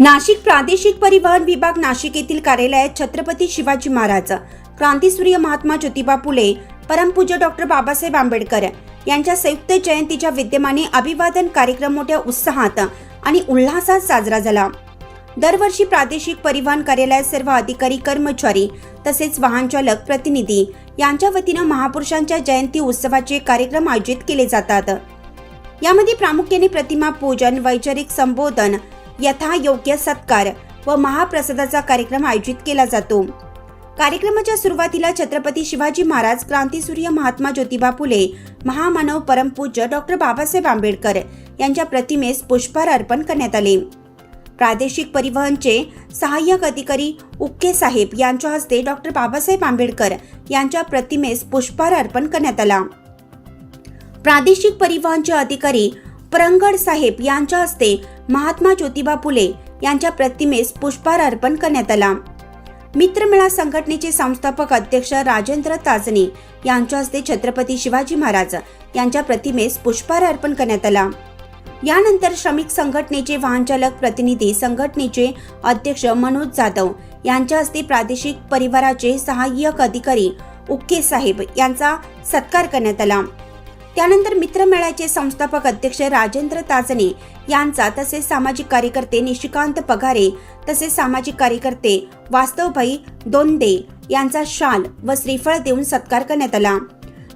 नाशिक प्रादेशिक परिवहन विभाग नाशिक येथील कार्यालयात छत्रपती शिवाजी महाराज क्रांतीसूर्य महात्मा ज्योतिबा फुले परमपूज्य डॉक्टर बाबासाहेब आंबेडकर यांच्या संयुक्त जयंतीच्या विद्यमाने अभिवादन कार्यक्रम मोठ्या उत्साहात आणि उल्हासात साजरा झाला. दरवर्षी प्रादेशिक परिवहन कार्यालयात सर्व अधिकारी कर्मचारी तसेच वाहन चालक प्रतिनिधी यांच्या वतीनं महापुरुषांच्या जयंती उत्सवाचे कार्यक्रम आयोजित केले जातात. यामध्ये प्रामुख्याने प्रतिमा पूजन वैचारिक संबोधन यथायोग्य सत्कार व महाप्रसादाचा कार्यक्रम आयोजित केला जातो. कार्यक्रमाच्या सुरुवातीला छत्रपती शिवाजी महाराज क्रांतीसूर्य महात्मा ज्योतिबा फुले महामानव परमपूज्य डॉक्टर बाबासाहेब आंबेडकर यांच्या प्रतिमेस पुष्पहार अर्पण करण्यात आले. प्रादेशिक परिवहनचे सहाय्यक अधिकारी उक्के साहेब यांच्या हस्ते डॉक्टर बाबासाहेब आंबेडकर यांच्या प्रतिमेस पुष्पहार अर्पण करण्यात आला. प्रादेशिक परिवहनचे अधिकारी परंगड साहेब यांच्या हस्ते महात्मा ज्योतिबा फुले यांच्या प्रतिमेस पुष्पहार अर्पण करण्यात आला. मित्रमेळा संघटनेचे संस्थापक अध्यक्ष राजेंद्र ताजने यांच्या हस्ते छत्रपती शिवाजी महाराज यांच्या प्रतिमेस पुष्पहार अर्पण करण्यात आला. यानंतर श्रमिक संघटनेचे वाहनचालक प्रतिनिधी संघटनेचे अध्यक्ष मनोज जाधव यांच्या हस्ते प्रादेशिक परिवाराचे सहाय्यक अधिकारी उक्के साहेब यांचा सत्कार करण्यात आला. त्यानंतर मित्रमेळ्याचे संस्थापक अध्यक्ष राजेंद्र ताजने यांचा तसेच सामाजिक कार्यकर्ते निशिकांत पगारे तसेच सामाजिक कार्यकर्ते वास्तवभाई दोंदे यांचा शाल व श्रीफळ देऊन सत्कार करण्यात आला.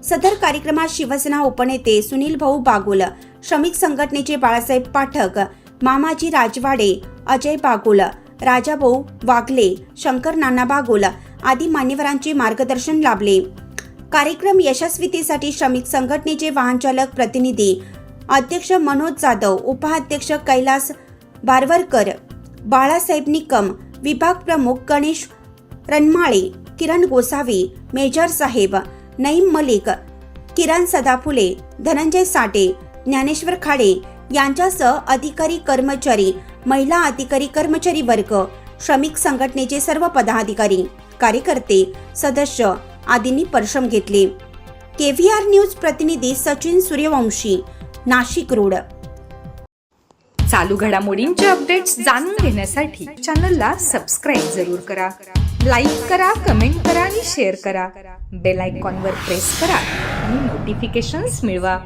सदर कार्यक्रमात शिवसेना उपनेते सुनील भाऊ बागुल श्रमिक संघटनेचे बाळासाहेब पाठक मामाजी राजवाडे अजय बागुल राजाभाऊ वाघले शंकर नाना बागुल आदी मान्यवरांचे मार्गदर्शन लाभले. कार्यक्रम यशस्वीतेसाठी श्रमिक संघटनेचे वाहनचालक प्रतिनिधी अध्यक्ष मनोज जाधव उपाध्यक्ष कैलास बारवरकर बाळासाहेब निकम विभाग प्रमुख गणेश रनमाळे किरण गोसावी मेजर साहेब नईम मलिक किरण सदाफुले धनंजय साठे ज्ञानेश्वर खाडे यांच्यासह अधिकारी कर्मचारी महिला अधिकारी कर्मचारी वर्ग श्रमिक संघटनेचे सर्व पदाधिकारी कार्यकर्ते सदस्य आदींनी परिश्रम घेतले. केव्हीआर न्यूज प्रतिनिधी सचिन सूर्यवंशी नाशिक रोड. चालू घडामोडींचे अपडेट्स जाणून घेण्यासाठी चॅनलला सबस्क्राईब जरूर करा. लाईक करा कमेंट करा आणि शेअर करा. बेल आयकॉनवर प्रेस करा आणि नोटिफिकेशन्स मिळवा.